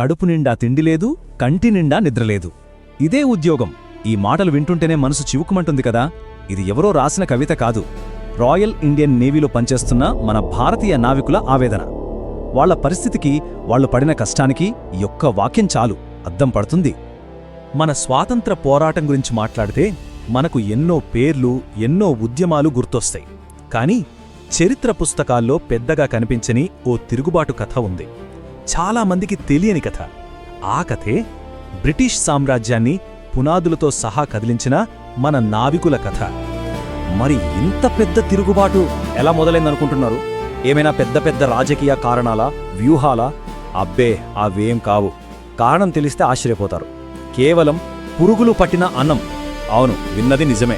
కడుపు నిండా తిండి లేదు కంటి నిండా నిద్రలేదు ఇదే ఉద్యోగం. ఈ మాటలు వింటుంటేనే మనసు చివుకుమంటుంది కదా. ఇది ఎవరో రాసిన కవిత కాదు. రాయల్ ఇండియన్ నేవీలో పనిచేస్తున్న మన భారతీయ నావికుల ఆవేదన. వాళ్ళ పరిస్థితికి వాళ్ళు పడిన కష్టానికి ఈ ఒక్క వాక్యం చాలు. అద్దం పడుతుంది. మన స్వాతంత్ర పోరాటం గురించి మాట్లాడితే మనకు ఎన్నో పేర్లు ఎన్నో ఉద్యమాలు గుర్తొస్తాయి. కానీ చరిత్ర పుస్తకాల్లో పెద్దగా కనిపించని ఓ తిరుగుబాటు కథ ఉంది. చాలామందికి తెలియని కథ. ఆ కథే బ్రిటిష్ సామ్రాజ్యాన్ని పునాదులతో సహా కదిలించిన మన నావికుల కథ. మరి ఇంత పెద్ద తిరుగుబాటు ఎలా మొదలైందనుకుంటున్నారు? ఏమైనా పెద్ద పెద్ద రాజకీయ కారణాలా వ్యూహాలా? అబ్బే అవేం కావు. కారణం తెలిస్తే ఆశ్చర్యపోతారు. కేవలం పురుగులు పట్టిన అన్నం. అవును విన్నది నిజమే.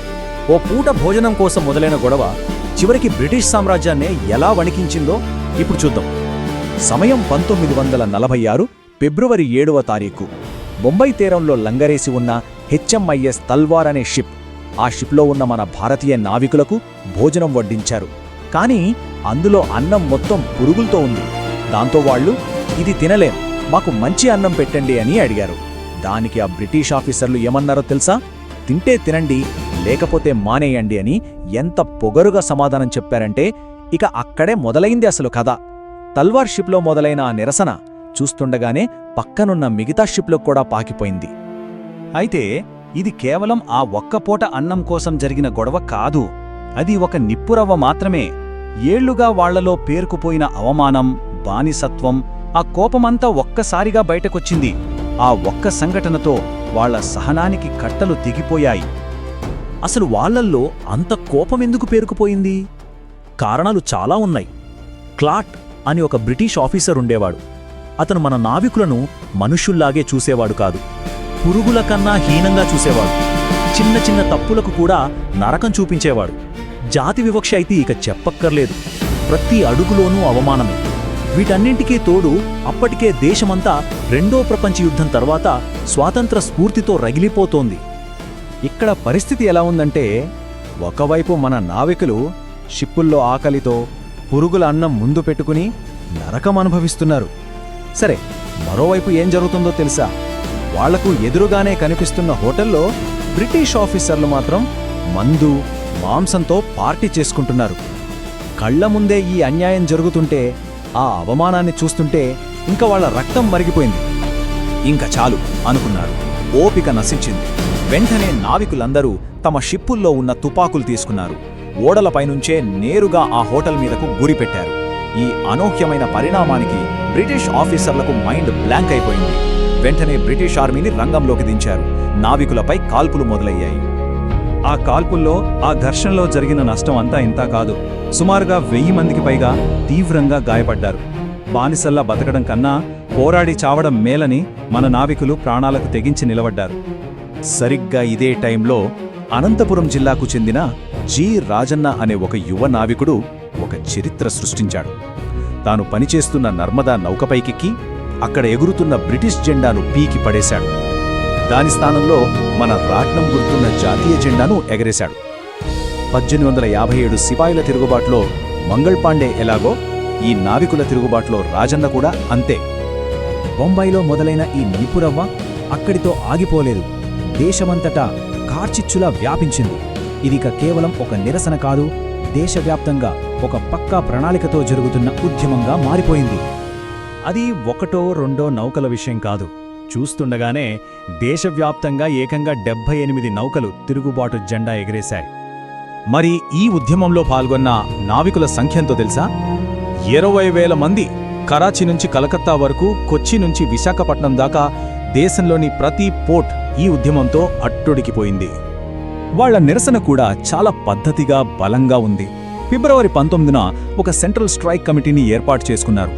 ఓ పూట భోజనం కోసం మొదలైన గొడవ చివరికి బ్రిటిష్ సామ్రాజ్యాన్నే ఎలా వణికించిందో ఇప్పుడు చూద్దాం. సమయం పంతొమ్మిది వందల నలభై ఆరు ఫిబ్రవరి ఏడవ తారీఖు. బొంబై తీరంలో లంగరేసి ఉన్న హెచ్ఎంఐఎస్ తల్వార్ అనే షిప్ ఆ షిప్లో ఉన్న మన భారతీయ నావికులకు భోజనం వడ్డించారు. కానీ అందులో అన్నం మొత్తం పురుగులతో ఉంది. దాంతో వాళ్ళు ఇది తినలేం మాకు మంచి అన్నం పెట్టండి అని అడిగారు. దానికి ఆ బ్రిటిష్ ఆఫీసర్లు ఏమన్నారో తెలుసా? తింటే తినండి లేకపోతే మానేయండి అని ఎంత పొగరుగా సమాధానం చెప్పారంటే ఇక అక్కడే మొదలైంది అసలు కథ. తల్వార్ షిప్లో మొదలైన ఆ నిరసన చూస్తుండగానే పక్కనున్న మిగతా షిప్లో కూడా పాకిపోయింది. అయితే ఇది కేవలం ఆ ఒక్కపూట అన్నం కోసం జరిగిన గొడవ కాదు. అది ఒక నిప్పురవ్వ మాత్రమే. ఏళ్ళుగా వాళ్ళలో పేరుకుపోయిన అవమానం బానిసత్వం ఆ కోపమంతా ఒక్కసారిగా బయటకొచ్చింది. ఆ ఒక్క సంఘటనతో వాళ్ళ సహనానికి కట్టలు తెగిపోయాయి. అసలు వాళ్ళల్లో అంత కోపమెందుకు పేరుకుపోయింది? కారణాలు చాలా ఉన్నాయి. క్లాట్ అని ఒక బ్రిటిష్ ఆఫీసర్ ఉండేవాడు. అతను మన నావికులను మనుషుల్లాగే చూసేవాడు కాదు. పురుగుల కన్నా హీనంగా చూసేవాడు. చిన్న చిన్న తప్పులకు కూడా నరకం చూపించేవాడు. జాతి వివక్ష అయితే ఇక చెప్పక్కర్లేదు. ప్రతి అడుగులోనూ అవమానమే. వీటన్నింటికీ తోడు అప్పటికే దేశమంతా రెండో ప్రపంచ యుద్ధం తర్వాత స్వాతంత్ర స్ఫూర్తితో రగిలిపోతోంది. ఇక్కడ పరిస్థితి ఎలా ఉందంటే ఒకవైపు మన నావికులు షిప్పుల్లో ఆకలితో పురుగుల అన్నం ముందు పెట్టుకుని నరకం అనుభవిస్తున్నారు. సరే మరోవైపు ఏం జరుగుతుందో తెలుసా? వాళ్ళకు ఎదురుగానే కనిపిస్తున్న హోటల్లో బ్రిటిష్ ఆఫీసర్లు మాత్రం మందు మాంసంతో పార్టీ చేసుకుంటున్నారు. కళ్ళ ముందే ఈ అన్యాయం జరుగుతుంటే ఆ అవమానాన్ని చూస్తుంటే ఇంకా వాళ్ళ రక్తం మరిగిపోయింది. ఇంక చాలు అనుకున్నారు. ఓపిక నశించింది. వెంటనే నావికులందరూ తమ షిప్పుల్లో ఉన్న తుపాకులు తీసుకున్నారు. ఓడలపైనుంచే నేరుగా ఆ హోటల్ మీదకు గురిపెట్టారు ఈ అనూహ్యమైన పరిణామానికి బ్రిటిష్ ఆఫీసర్లకు మైండ్ బ్లాంక్ అయిపోయింది. వెంటనే బ్రిటిష్ ఆర్మీని రంగంలోకి దించారు. నావికులపై కాల్పులు మొదలయ్యాయి. ఆ కాల్పుల్లో ఆ ఘర్షణలో జరిగిన నష్టం అంతా ఇంతా కాదు. సుమారుగా వెయ్యి మందికి పైగా తీవ్రంగా గాయపడ్డారు. బానిసల్లా బతకడం కన్నా పోరాడి చావడం మేలని మన నావికులు ప్రాణాలకు తెగించి నిలబడ్డారు. సరిగ్గా ఇదే టైంలో అనంతపురం జిల్లాకు చెందిన జి. రాజన్న అనే ఒక యువ నావికుడు ఒక చరిత్ర సృష్టించాడు. తాను పనిచేస్తున్న నర్మదా నౌకపైకెక్కి అక్కడ ఎగురుతున్న బ్రిటిష్ జెండాను పీకి పడేశాడు. దాని స్థానంలో మన రాట్నం గుర్తున్న జాతీయ జెండాను ఎగరేశాడు. పద్దెనిమిది వందల యాభై ఏడు సిపాయిల తిరుగుబాటులో మంగళ్ పాండే ఎలాగో ఈ నావికుల తిరుగుబాటులో రాజన్న కూడా అంతే. బొంబాయిలో మొదలైన ఈ నిపురవ్వ అక్కడితో ఆగిపోలేదు. దేశమంతటా కార్చిచ్చులా వ్యాపించింది. ఇదిక కేవలం ఒక నిరసన కాదు దేశవ్యాప్తంగా ఒక పక్కా ప్రణాళికతో జరుగుతున్న ఉద్యమంగా మారిపోయింది. అది ఒకటో రెండో నౌకల విషయం కాదు. చూస్తుండగానే దేశవ్యాప్తంగా ఏకంగా డెబ్బై ఎనిమిది నౌకలు తిరుగుబాటు జెండా ఎగిరేశాయి. మరి ఈ ఉద్యమంలో పాల్గొన్న నావికుల సంఖ్యంతో తెలుసా? ఇరవై వేల మంది కరాచీ నుంచి కలకత్తా వరకు కొచ్చి నుంచి విశాఖపట్నం దాకా దేశంలోని ప్రతి పోర్ట్ ఈ ఉద్యమంతో అట్టుడికిపోయింది వాళ్ళ నిరసన కూడా చాలా పద్ధతిగా బలంగా ఉంది. ఫిబ్రవరి పంతొమ్మిదిన ఒక సెంట్రల్ స్ట్రైక్ కమిటీని ఏర్పాటు చేసుకున్నారు.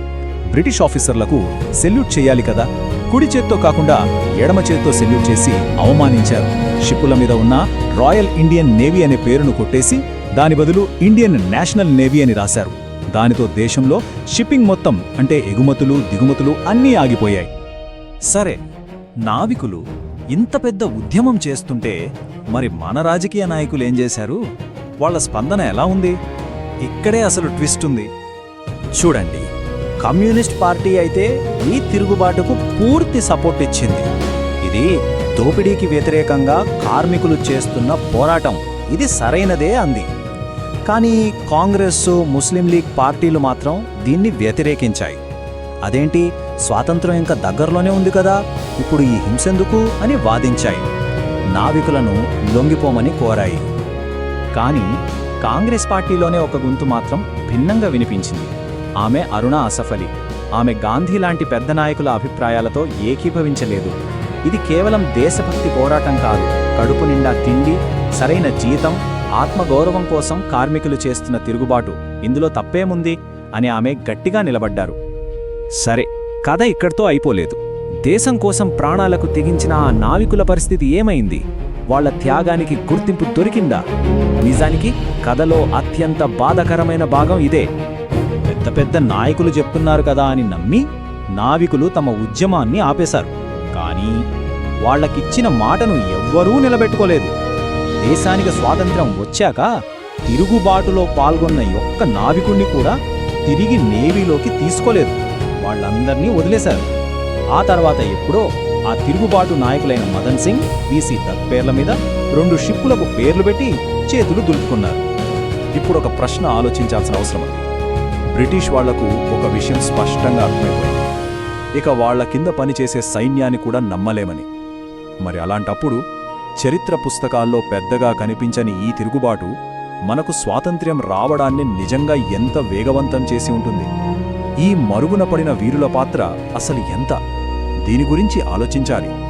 బ్రిటిష్ ఆఫీసర్లకు సెల్యూట్ చేయాలి కదా? కుడి చేత్తో కాకుండా ఎడమ చేత్తో సెల్యూట్ చేసి అవమానించారు. షిప్పుల మీద ఉన్న రాయల్ ఇండియన్ నేవీ అనే పేరును కొట్టేసి దాని బదులు ఇండియన్ నేషనల్ నేవీ అని రాశారు. దానితో దేశంలో షిప్పింగ్ మొత్తం అంటే ఎగుమతులు దిగుమతులు అన్నీ ఆగిపోయాయి. సరే నావికులు ఇంత పెద్ద ఉద్యమం చేస్తుంటే మరి మన రాజకీయ నాయకులు ఏం చేశారు? వాళ్ళ స్పందన ఎలా ఉంది? ఇక్కడే అసలు ట్విస్ట్ ఉంది. చూడండి కమ్యూనిస్ట్ పార్టీ అయితే ఈ తిరుగుబాటుకు పూర్తి సపోర్ట్ ఇచ్చింది. ఇది దోపిడీకి వ్యతిరేకంగా కార్మికులు చేస్తున్న పోరాటం. ఇది సరైనదే అంది. కానీ కాంగ్రెస్ ముస్లిం లీగ్ పార్టీలు మాత్రం దీన్ని వ్యతిరేకించాయి. అదేంటి? స్వాతంత్రం ఇంకా దగ్గరలోనే ఉంది కదా. ఇప్పుడు ఈ హింసెందుకు అని వాదించాయి. నావికులను లొంగిపోమని కోరాయి. కానీ కాంగ్రెస్ పార్టీలోనే ఒక గొంతు మాత్రం భిన్నంగా వినిపించింది. ఆమె అరుణ అసఫలి. ఆమె గాంధీ లాంటి పెద్ద నాయకుల అభిప్రాయాలతో ఏకీభవించలేదు. ఇది కేవలం దేశభక్తి పోరాటం కాదు. కడుపు నిండా తిండి సరైన జీతం ఆత్మగౌరవం కోసం కార్మికులు చేస్తున్న తిరుగుబాటు ఇందులో తప్పేముంది? అని ఆమె గట్టిగా నిలబడ్డారు. సరే కథ ఇక్కడితో అయిపోలేదు. దేశం కోసం ప్రాణాలకు తెగించిన ఆ నావికుల పరిస్థితి ఏమైంది? వాళ్ళ త్యాగానికి గుర్తింపు దొరికిందా? నిజానికి కథలో అత్యంత బాధకరమైన భాగం ఇదే. పెద్ద పెద్ద నాయకులు చెప్తున్నారు కదా అని నమ్మి నావికులు తమ ఉద్యమాన్ని ఆపేశారు. కానీ వాళ్ళకిచ్చిన మాటను ఎవ్వరూ నిలబెట్టుకోలేదు. దేశానికి స్వాతంత్ర్యం వచ్చాక తిరుగుబాటులో పాల్గొన్న ఒక్క నావికుణ్ణి కూడా తిరిగి నేవీలోకి తీసుకోలేదు. వాళ్ళందర్నీ వదిలేశారు. ఆ తర్వాత ఎప్పుడో ఆ తిరుగుబాటు నాయకులైన మదన్ సింగ్ వీసీ దత్ పేర్ల మీద రెండు షిప్పులకు పేర్లు పెట్టి చేతులు దులుపుకున్నారు. ఇప్పుడు ఒక ప్రశ్న ఆలోచించాల్సిన అవసరం ఉంది. బ్రిటిష్ వాళ్ళకు ఒక విషయం స్పష్టంగా అర్థమైపోయింది. ఇక వాళ్ళ కింద పనిచేసే సైన్యాన్ని కూడా నమ్మలేమని. మరి అలాంటప్పుడు చరిత్ర పుస్తకాల్లో పెద్దగా కనిపించని ఈ తిరుగుబాటు మనకు స్వాతంత్ర్యం రావడాన్ని నిజంగా ఎంత వేగవంతం చేసి ఉంటుంది? ఈ మరుగున పడిన వీరుల పాత్ర అసలు ఎంత? దీని గురించి ఆలోచించాలి.